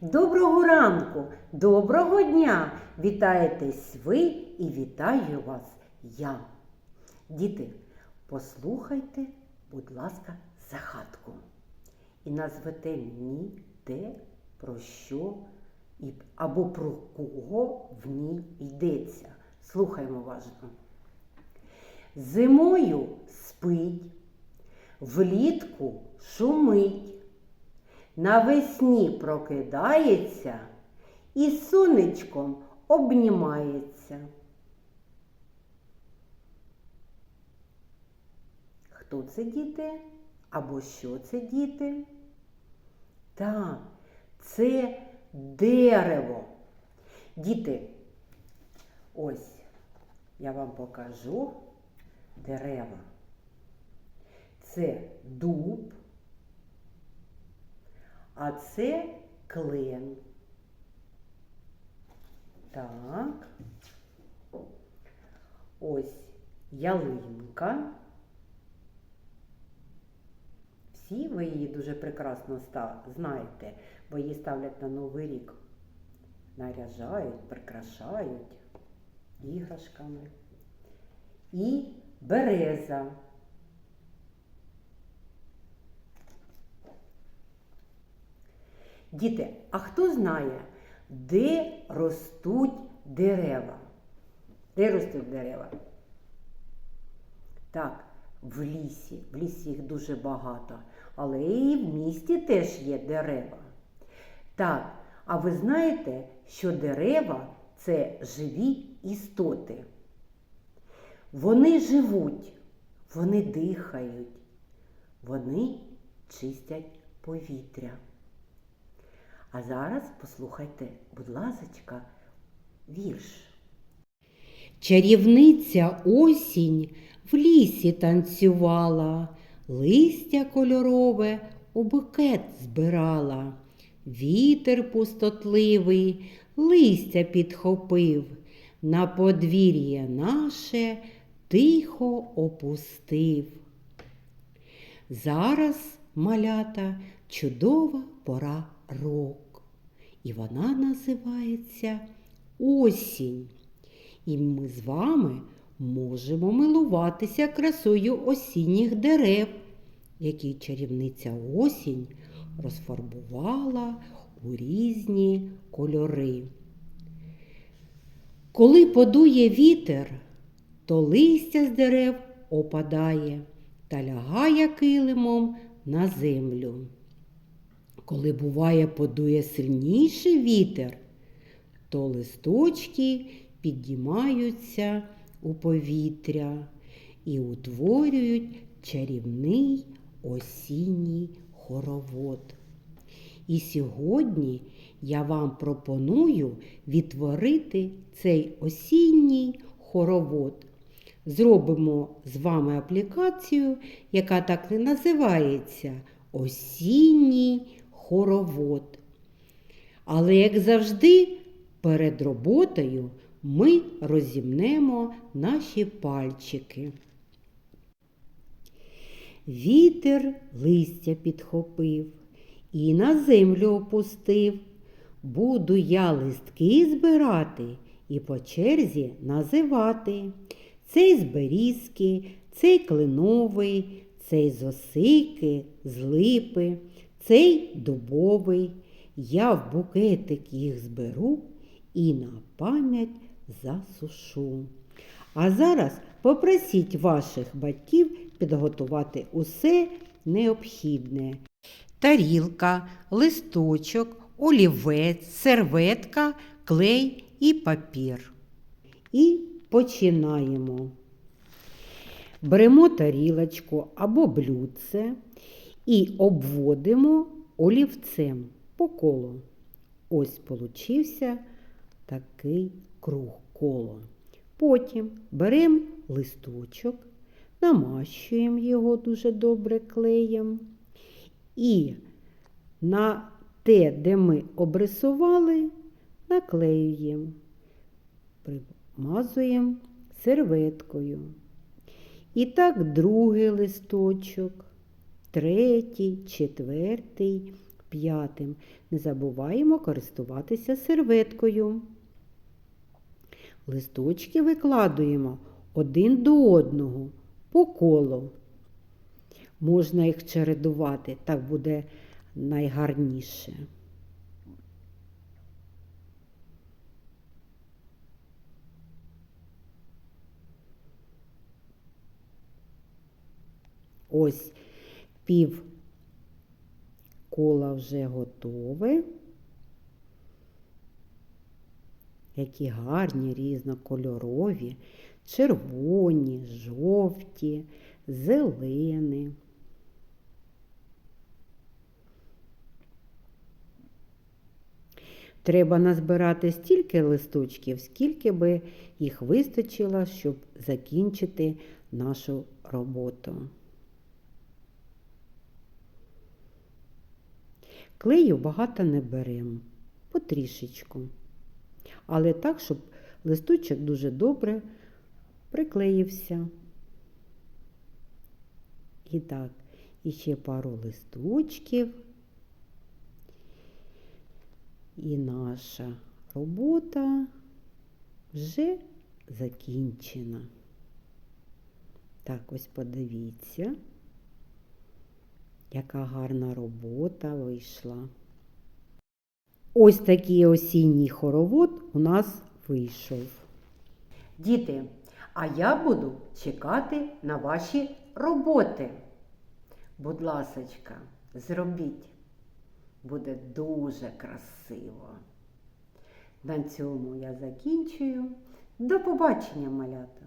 Доброго ранку, доброго дня! Вітаєтесь ви і вітаю вас я. Діти, послухайте, будь ласка, загадку. І назвете мені те, про що або про кого в ній йдеться. Слухаймо уважно. Зимою спить, влітку шумить, навесні прокидається і сонечком обнімається. Хто це діти? Або що це діти? Так, це дерево. Діти, ось я вам покажу дерева. Це дуб, а це клен. Так. Ось ялинка. Всі ви її дуже прекрасно знаєте, бо її ставлять на Новий рік. Наряжають, прикрашають іграшками. І береза. Діти, а хто знає, де ростуть дерева? Де ростуть дерева? Так, в лісі. В лісі їх дуже багато. Але і в місті теж є дерева. Так, а ви знаєте, що дерева це живі істоти. Вони живуть, вони дихають, вони чистять повітря. А зараз послухайте, будь ласочка, вірш. Чарівниця осінь в лісі танцювала, листя кольорове у букет збирала. Вітер пустотливий листя підхопив, на подвір'я наше тихо опустив. Зараз малята чудова пора року, і вона називається осінь. І ми з вами можемо милуватися красою осінніх дерев, які чарівниця осінь розфарбувала у різні кольори. Коли подує вітер, то листя з дерев опадає та лягає килимом на землю. Коли буває подує сильніший вітер, то листочки піднімаються у повітря і утворюють чарівний осінній хоровод. І сьогодні я вам пропоную відтворити цей осінній хоровод. Зробимо з вами аплікацію, яка так і називається Осінній хоровод. Але, як завжди, перед роботою ми розімнемо наші пальчики. Вітер листя підхопив і на землю опустив. Буду я листки збирати і по черзі називати. Цей з берізки, цей кленовий, цей з осики, з липи, цей дубовий. Я в букетик їх зберу і на пам'ять засушу. А зараз попросіть ваших батьків підготувати усе необхідне. Тарілка, листочок, олівець, серветка, клей і папір. І починаємо. Беремо тарілочку або блюдце і обводимо олівцем по колу. Ось получився такий круг коло. Потім беремо листочок, намащуємо його дуже добре клеєм. І на те, де ми обрисували, наклеюємо, примазуємо серветкою. І так другий листочок, третій, четвертий, п'ятим. Не забуваємо користуватися серветкою. Листочки викладуємо один до одного по колу. Можна їх чередувати, так буде найгарніше. Ось пів кола вже готове. Які гарні різнокольорові, червоні, жовті, зелені. Треба назбирати стільки листочків, скільки би їх вистачило, щоб закінчити нашу роботу. Клею багато не беремо, потрішечку. Але так, щоб листочок дуже добре приклеївся. І так, і ще пару листочків. І наша робота вже закінчена. Так, ось подивіться, яка гарна робота вийшла. Ось такий осінній хоровод у нас вийшов. Діти, а я буду чекати на ваші роботи. Будь ласочка, зробіть. Буде дуже красиво. На цьому я закінчую. До побачення, малята!